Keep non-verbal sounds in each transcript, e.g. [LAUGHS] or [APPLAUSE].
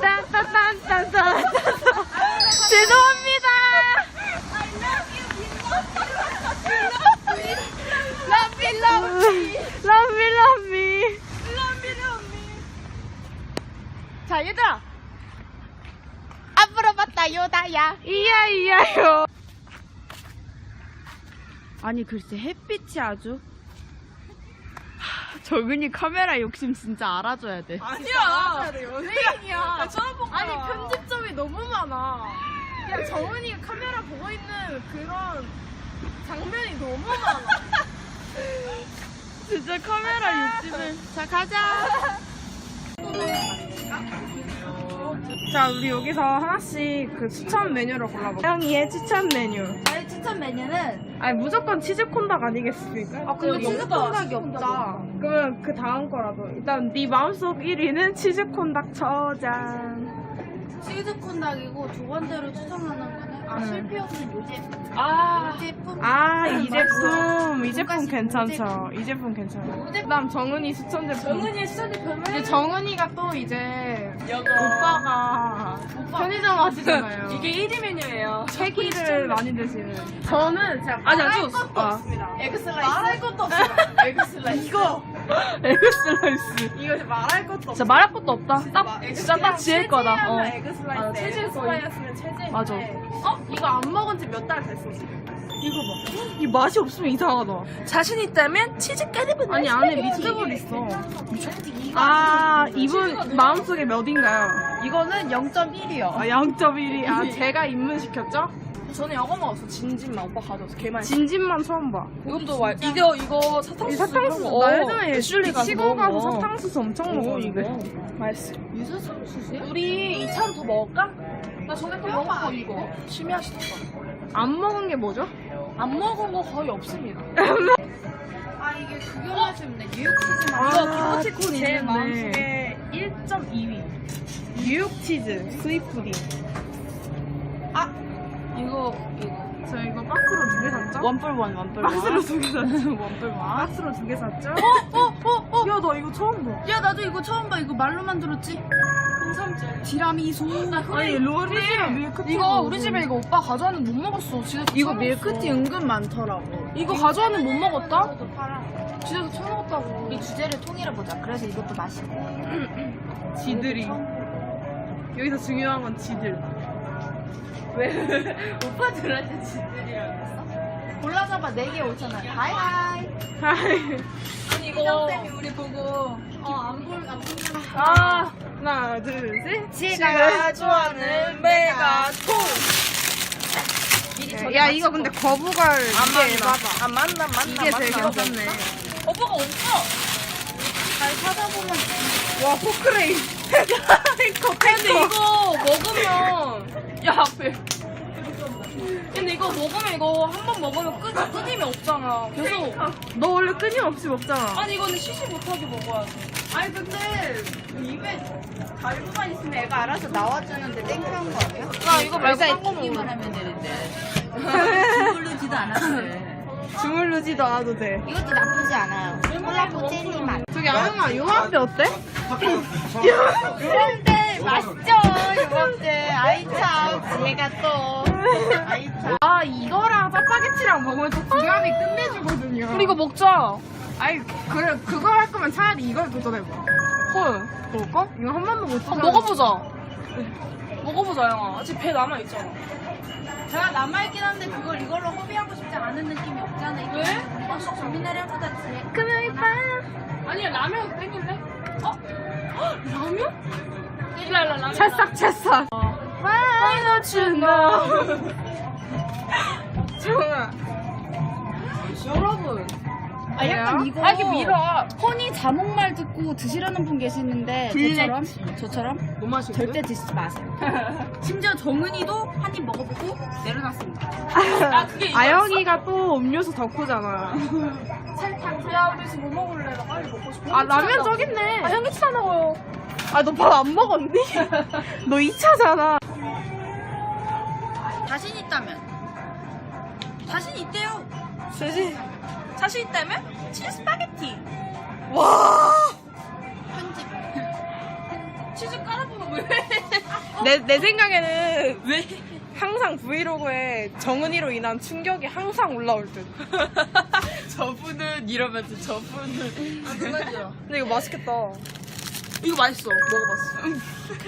딴딴딴딴딴 죄송합니다. 러비 러비 러미 러미. 러비 러비 자 얘들아 앞으로 봤다 요다야 이야 이야요. 아니 글쎄 햇빛이 아주 하, 정은이 카메라 욕심 진짜 알아줘야 돼. 아니야 연예인이야 처음 본 아니 편집점이 너무 많아 그냥 정은이가 카메라 보고 있는 그런 장면이 너무 많아. [LAUGHS] 진짜 카메라 욕심을. 자 가자. 자 우리 여기서 하나씩 그 추천 메뉴를 골라볼게요. 형이의 추천 메뉴. 저희 추천 메뉴는 아니 무조건 치즈 콘닭 아니겠습니까? 아 근데 치즈 콘닭이 없다 그러면 그 다음 거라도 일단 네 마음속 1위는 치즈 콘닭 저장. 치즈 콘닭이고 두 번째로 추천하는 거는 아 음. 실패 없는 요제 아. 요 제품 아, 이. 제품, 이 제품 괜찮죠. 이 제품 괜찮아요. 그다음 정은이 추천 제품. 정은이의 추천 제품은 이제 정은이가 또 이제 오빠가 편의점 하시잖아요. [LAUGHS] 이게 1위 메뉴예요 세기를 많이 드시는. 저는 진짜 아니 말할 아주 것도 아. 없습니다 에그 슬라이스 말할 것도 없어요 [LAUGHS] 에그 슬라이스 이거 [LAUGHS] 에그 슬라이스. 이거 진짜 말할 것도 없어 진짜 말할 것도 없다. 딱 진짜 딱 지을 거다. 어. 에그 슬라이스 아, 에그 체질 슬라이스는 체질 맞아. 어? 이거 안 먹은 지 몇 달 됐어 지금 이거 봐. 이 맛이 없으면 이상하다. 자신 있다면 치즈 까르보나 아니 안에 미트볼 있어. 아 이분 마음속에 몇인가요? 이거는 0.1이요 아 0.1이. 아 제가 입문시켰죠? 저는 이거 먹었어 진진만 오빠 가져왔어 개 맛있어 진진만 처음 봐. 이것도 와 이거 이거 이 사탕수수 사탕수수 이런 거. 나 예전에 애슐리 가서 시골 먹은 가서 거. 사탕수수 엄청 먹었는데 맛있어 유사탕수수야? 우리 2차로 더 먹을까? 나 전에 또 먹었고. 이거 심야시켰어 안 먹은 게 뭐죠? 안 먹은 거 거의 없습니다. [LAUGHS] 아 이게 그거 맛있네. 뉴욕치즈 아, 이거 기프티콘 제 마음속에 1.2위. 뉴욕 치즈 스윗 푸딩 아 이거 이거. 저 이거 박스로 두 개 샀죠? 원뿔원 원뿔원 [LAUGHS] 박스로 두 개 샀죠? 원뿔원. 박스로 두 개 샀죠? 어 어 어 어. 야 나 이거 처음 봐. 야 나도 이거 처음 봐. 이거 말로만 들었지 홍삼제 티라미수 아니 로리랑 밀크티 이거 우리 집에 이거 오빠 가져왔는데 못 먹었어. 집에서 이거. 밀크티 은근 많더라고. 이거 가져왔는데 못 먹었다? 집에서 처먹었다고. 우리 주제를 통일해보자. 그래서 이것도 맛있고. [CLEARS THROAT] 지들이. 여기서 중요한 건 지들. [LAUGHS] 오빠들한테 지들이라고 했어? 골라잡아 4개 5천원. 하이하이. 아니 이거 우리 보고. 어안 볼안 아 하나 둘셋. 제가 좋아하는 메가톤. 야 이거 근데 거부갈 이게 아 맞나 맞나 이게 제일 괜찮네. 오빠가 없어. 잘 찾아보면 와 포크레인. [LAUGHS] 근데 이거 먹으면. 야 앞에 근데 이거 먹으면 이거 한 번 먹으면 끄, 끊임이 없잖아 계속 너 원래 끊임없이 먹잖아 아니 이거는 쉬지 못하게 먹어야지 아니 근데 입에 달고만 있으면 애가 알아서 나와주는데 땡큐한 거 아니야? 아 이거 말고 딴거 튀기만 먹어 하면 되는데 주물르지도 않았는데 주물르지도 않아도 돼 이것도 나쁘지 않아요 콜라보 젤리 맛 저기 아영아 요한테 어때? 근데 맛있죠 이번째 아이참 얘가 또. 아이참 아 이거랑 짜파게티랑 먹으면 또 궁합이 끝내주거든요. 우리 이거 먹자. 아이 그래 그거 할 거면 차라리 이걸 도전해봐. 헐. 그럴까? 이거 한 번도 못 아, 해봤는데. 먹어보자. 먹어보자 영아. 아직 배 남아있잖아. 제가 남아있긴 한데 그걸 이걸로 허비하고 싶지 않은 느낌이 없잖아 이게. 왜? 혹시 조미나리보다 제 금요일 밤 아니야 라면 땡길래? 어? 헉, 라면? 찰싹 찰싹. Why don't you know 정아. 여러분. 아 약간 이거 아 이렇게 밀어. 허니 자몽말 듣고 드시려는 분 계시는데 저처럼? 저처럼? 너무 맛있어 절대 드시지 마세요. [LAUGHS] 심지어 정은이도 한 입 먹어보고 내려놨습니다. 아 그게 이거 아영이가 또 음료수 덕후잖아. 야 우리 지금 뭐 먹을래? 나 빨리 먹고 싶어. 아 라면 저기 있네. 아 현기차 나와요 아 너 밥 안 먹었니? [LAUGHS] 너 2차잖아 자신 있다면 자신 있대요 세지 자신 있다면 치즈 스파게티 와 편집 [LAUGHS] 치즈 깔아보는 왜? [LAUGHS] 내, 내 생각에는 왜? 항상 브이로그에 정은이로 인한 충격이 항상 올라올 듯. 저분은 이러면서 저분은. 아, 누가죠? 근데 이거 맛있겠다. 이거 맛있어. 먹어봤어.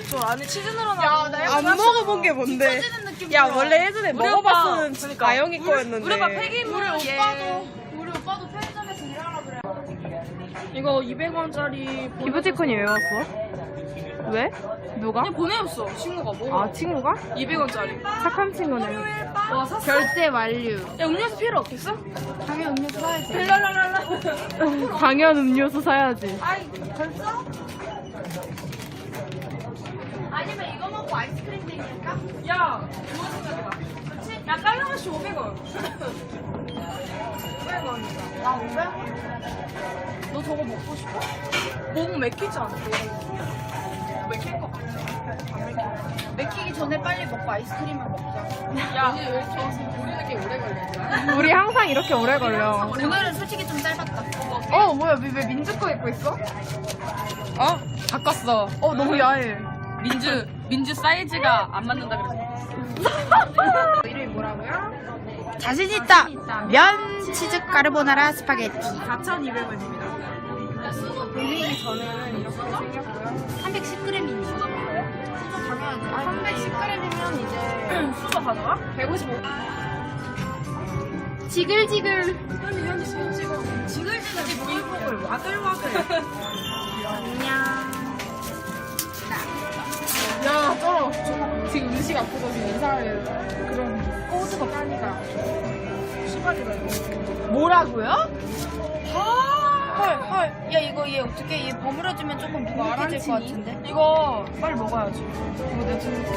[LAUGHS] 저 안에 치즈 늘어나. 야, 나안 먹어본 게 뭔데? 야, 원래 예전에 우리 먹어봤으면 오빠, 진짜 아영이 거였는데. 우리 오빠 폐기물 우리 얘. 오빠도 우리 오빠도 편의점에서 일하라 그래. 이거 200원짜리 기프티콘이 왜 왔어? 왜? 누가? 그냥 보내줬어 친구가 먹어 아, 친구가? 200원짜리 착한 친구네. 와 샀어? 결제 완료. 야 음료수 필요 없겠어? 당연히 음료수 사야지. 랄랄랄라 [LAUGHS] 당연 음료수 사야지. 아이 벌써? 아니면 이거 먹고 아이스크림 땡길까? 야 그거 생각해봐 야 깔라마시 500원 500원이다 나 500원? 너 저거 먹고 싶어? 몸 맥히지 않아? 맥힐 것 같아 안 맥혀 맥히기 전에 빨리 먹고 아이스크림을 먹자. 야왜 이렇게 우리는 꽤 오래 걸려 우리 항상 이렇게 오래 걸려. 오늘은 솔직히 좀 짧았다. 어 뭐야 왜, 왜 민주 거 입고 있어? 어? 바꿨어 어 너무 야해. 민주 민주 사이즈가 안 맞는다 그래서 [LAUGHS] 이름이 뭐라고요? 자신 있다. 면 치즈 까르보나라 스파게티. 4,200원입니다. 돌리기 전에는 이렇게 생겼고요. 310g입니다. 당연하지. 310g이면 이제 [CLEARS THROAT] 수저 가져와? 155. 지글지글. 현지 현지 손 찍어 지글지글 보이콧을 와글와글 [LAUGHS] 야, 쩔어. 지금 음식 앞에서 지금 이상해. 그런 빨리가. 시발이다, 이거. 뭐라고요? 헐, 헐. 야, 이거 얘 어떻게 얘 버무려주면 조금 눅눅해질 것 같은데? 이거 빨리 먹어야지 이거 내 친구.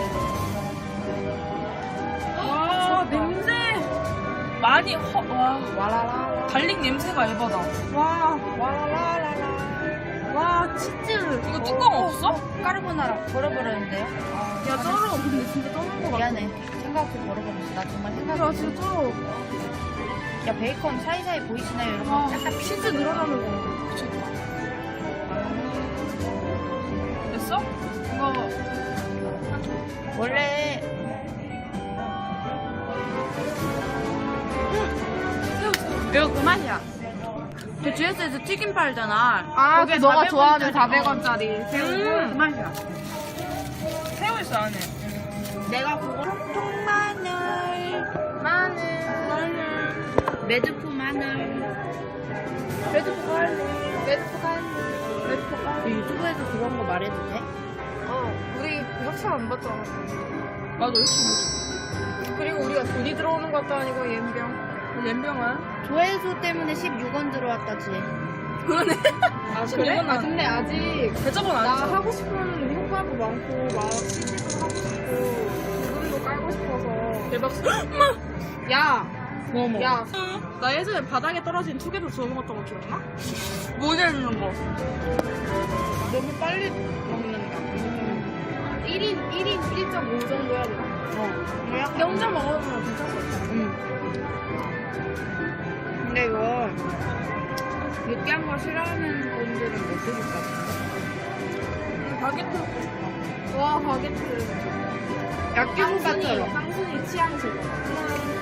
와 냄새 많이 허, 와 와라라. 달링 냄새가 에바다 와, 와라라라라. 와, 치즈. 이거 뚜껑 없어? 까르보나라 버려버렸는데요? 야, 쩔어. 근데 진짜 쩔은 거 같아. 미안해. 생각해 버려버렸어. 나 정말 생각해. 야, 진짜 쩔어. 야, 베이컨 사이사이 보이시나요, 여러분? 와, 약간 치즈 늘어나는 거. 됐어? 이거 원래 이거 그 맛이야. 그 GS에서 튀김 팔잖아. 아, 거기에 그 너가 400 좋아하는 원짜리. 400원짜리. 음. 그 맛이야. 새우 있어 안에 내가 그거 통통 마늘 마늘 마늘 매드프 마늘 매드프 갈래 매드프 갈래 매드프 갈래 유튜브에서 그런 거 말해도 돼? 어, 우리 협찬 안 받잖아. 맞아 열심히 그리고 우리가 돈이 들어오는 것도 아니고 옌병. 연병아 조회수 때문에 16원 들어왔다지 그러네 아, 그래? 아, 근데 아직 대접은 안나 하고 싶은 효과도 많고, 막 CG도 하고 싶고, 부분도 깔고 싶어서. 대박 [GASPS] 야, 뭐 뭐 야. 나 예전에 바닥에 떨어진 투개도 주워 먹었던 거 기억나? [LAUGHS] 모자 있는 거 너무 빨리 먹는다. 1인, 1인 1.5 정도 해야 되나? 어 혼자 먹으면 괜찮을 것 같아. 응. 근데 이거 느끼한 거 싫어하는 분들은 못 드실 것 같아 바게트 와, 바게트. 야끼국밥처럼 쌍순이 취향 제거.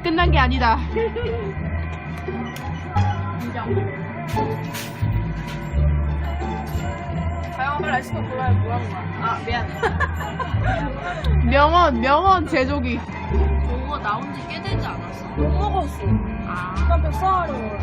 때까지 끝난 게 아니다. 빨리 아이스크림 골라야 뭐하는 거야 아 미안 명언, 명언 제조기. 그거 나온 지 꽤 되지 않았어? 못 먹었어 아난 뱃살을